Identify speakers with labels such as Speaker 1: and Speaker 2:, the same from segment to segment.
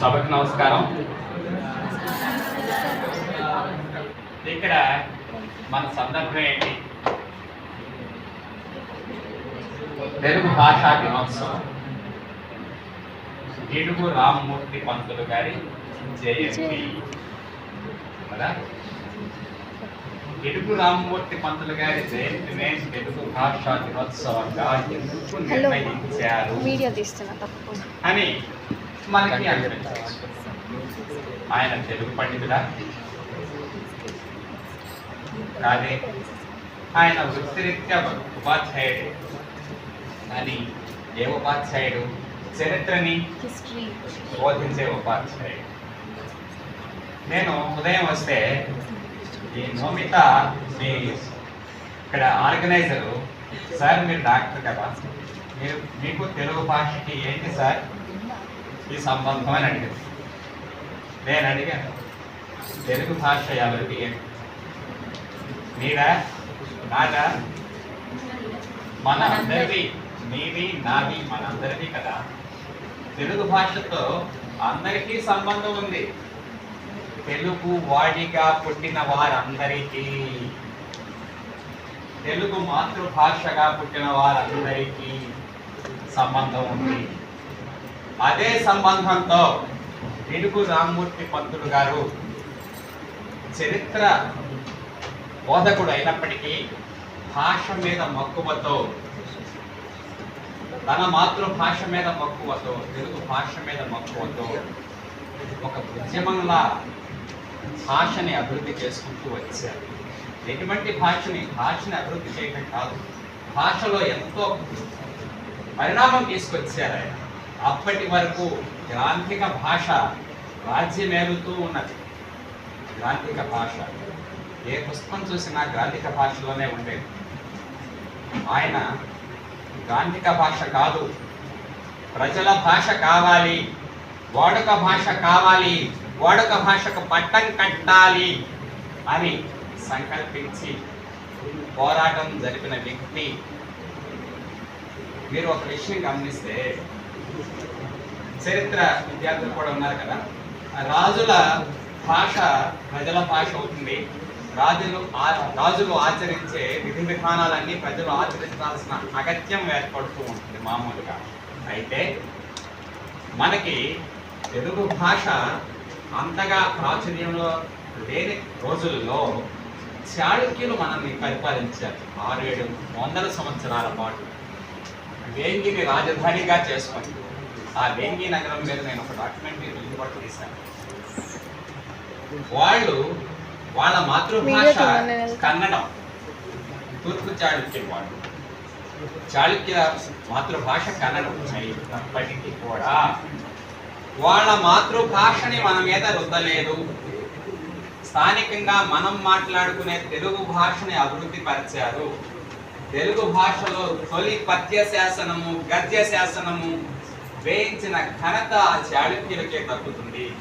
Speaker 1: సభకు నమస్కారం. ఇక్కడ మన సందర్భం ఏంటి? తెలుగు భాషా దినోత్సవం. గిడుగు రామ్మూర్తి పంతులు గారి జయంతి. కదా? గిడుగు రామ్మూర్తి పంతులు గారి జయంతినే తెలుగు భాషా దినోత్సవంగా ఎందుకు. నిర్ణయించారు? అని మనకి ఆయన తెలుగు పండితుడా? కాదే. ఆయన వృత్తిరీత్యా ఉపాధ్యాయుడు. కానీ ఏ ఉపాధ్యాయుడు? చరిత్రని
Speaker 2: హిస్టరీ.
Speaker 1: బోధించే ఉపాధ్యాయుడు. నేను ఉదయం వస్తే ఈ నోమిత మీ ఇక్కడ ఆర్గనైజరు. సార్ మీరు డాక్టర్ కదా. మీరు మీకు తెలుగు భాషకి ఏంటి సార్? ఈ సంబంధం అని అడిగారు నేను అడిగాను తెలుగు భాష ఎవరికి? మీరా నాదా మన అందరిది నీది నాది మనందరిది కదా. తెలుగు భాషతో అందరికీ సంబంధం ఉంది. తెలుగు వాడిగా పుట్టిన వారందరికీ. తెలుగు మాతృభాషగా పుట్టిన వారందరికీ సంబంధం ఉంది. అదే సంబంధంతో తెలుగు రామ్మూర్తి పంతులు గారు చరిత్ర బోధకుడు అయినప్పటికీ భాష మీద మక్కువతో తన మాతృభాష మీద మక్కువతో తెలుగు భాష మీద మక్కువతో ఒక ఉద్యమంలా భాషని అభివృద్ధి చేసుకుంటూ వచ్చారు. ఎటువంటి భాషని? భాషని అభివృద్ధి చేయటం కాదు. భాషలో ఎంతో పరిణామం తీసుకొచ్చారు ఆయన. అప్పటి వరకు గ్రాంథిక భాష రాజ్యమేలుతూ ఉన్నది. గ్రాంథిక భాష. ఏ పుస్తకం చూసినా గ్రాంథిక భాషలోనే ఉండేది. ఆయన గాంధిక భాష కాదు. ప్రజల భాష కావాలి. వాడుక భాష కావాలి. వాడుక భాషకు పట్టం కట్టాలి అని సంకల్పించి పోరాటం జరిపిన వ్యక్తి. మీరు ఒక విషయం గమనిస్తే చరిత్ర విద్యార్థులు కూడా ఉన్నారు కదా. రాజుల భాష ప్రజల భాష అవుతుంది. రాజులు ఆ- రాజులు ఆచరించే విధి విధానాలన్నీ ప్రజలు ఆచరించాల్సిన అగత్యం ఏర్పడుతూ ఉంటుంది మామూలుగా. అయితే మనకి తెలుగు భాష అంతగా ప్రాచుర్యంలో లేని రోజుల్లో చాళుక్యులు మనల్ని పరిపాలించారు. ఆరు ఏడు వందల సంవత్సరాల పాటు. వేంగిని రాజధానిగా చేసుకొని ఆ వేంగి నగరం మీద నేను ఒక డాక్యుమెంటరీ కూడా తీశాను వాళ్ళు వాళ్ళ మాతృభాష. కన్నడం తూర్పు చాళుక్యులు వాళ్ళు. చాళుక్య మాతృభాష కన్నడం అయినప్పటికీ కూడా వాళ్ళ మాతృభాషని మన మీద రుద్దలేదు. స్థానికంగా మనం మాట్లాడుకునే తెలుగు భాషని అభివృద్ధి పరిచారు. తెలుగు భాషలో తొలి పద్య శాసనము గద్య శాసనము వేయించిన ఘనత చాళుక్యులకే దక్కుతుంది.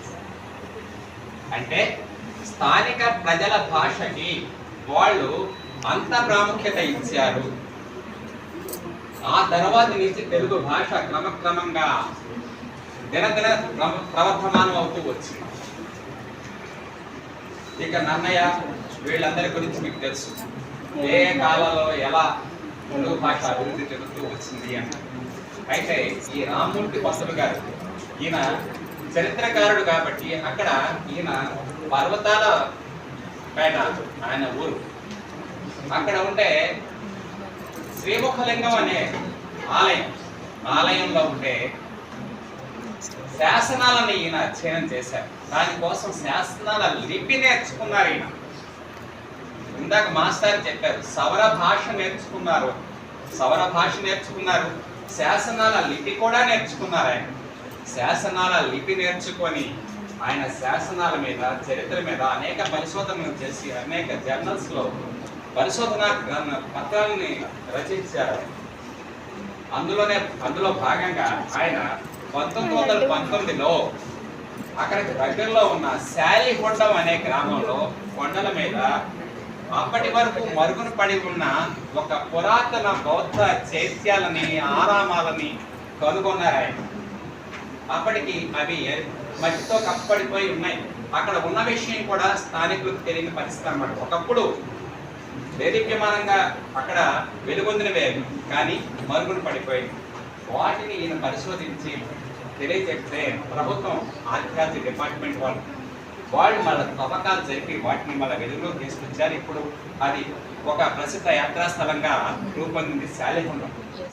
Speaker 1: అంటే స్థానిక ప్రజల భాషకి వాళ్ళు అంత ప్రాముఖ్యత ఇచ్చారు. ఆ తర్వాత నుంచి తెలుగు భాష క్రమక్రమంగా దినదిన ప్రవ- ప్రవర్ధమానం అవుతూ వచ్చింది. ఇక నన్నయ్య వీళ్ళందరి గురించి మీకు తెలుసు. ఏ కాలంలో ఎలా తెలుగు భాష అభివృద్ధి చెందుతూ వచ్చింది అన్న అయితే ఈ రామ్మూర్తి పంతులు గారు ఈయన చరిత్రకారుడు కాబట్టి అక్కడ ఈయన పర్వతాల పేట ఆయన ఊరు. అక్కడ ఉంటే శ్రీముఖలింగం అనే ఆలయం ఆలయంలో ఉంటే శాసనాలను ఈయన అధ్యయనం చేశారు. దానికోసం శాసనాల లిపి నేర్చుకున్నారు ఈయన. ఇందాక మాస్టర్ చెప్పారు సవర భాష నేర్చుకున్నారు. సవర భాష నేర్చుకున్నారు. శాసనాల లిపి కూడా నేర్చుకున్నారు ఆయన. శాసనాల లిపి నేర్చుకొని ఆయన శాసనాల మీద చరిత్ర మీద అనేక పరిశోధనలు చేసి అనేక జర్నల్స్లో పరిశోధన పత్రాలని రచించారు. అందులోనే అందులో భాగంగా ఆయన పంతొమ్మిది వందల పంతొమ్మిదిలో అక్కడికి దగ్గరలో ఉన్న శాలిహొండం అనే గ్రామంలో కొండల మీద అప్పటి వరకు మరుగున పడి ఉన్న ఒక పురాతన బౌద్ధ చైత్యాలని ఆరామాలని కనుగొన్నారు అప్పటికి అవి మట్టితో కప్పడిపోయి ఉన్నాయి. అక్కడ ఉన్న విషయం కూడా స్థానికులకు తెలియని పరిస్థితి అన్నమాట. ఒకప్పుడు దేదీప్యమానంగా అక్కడ వెలుగొందినవే కానీ మరుగున పడిపోయింది వాటిని ఈయన పరిశోధించి తెలియజెప్తే ప్రభుత్వం ఆధ్యాత్మిక డిపార్ట్మెంట్ వాళ్ళు వాళ్ళు మన తవ్వకాలు జరిపి వాటిని మళ్ళీ వెలుగులో తీసుకొచ్చారు. ఇప్పుడు అది ఒక ప్రసిద్ధ యాత్రా స్థలంగా రూపొందింది శాలిహుండం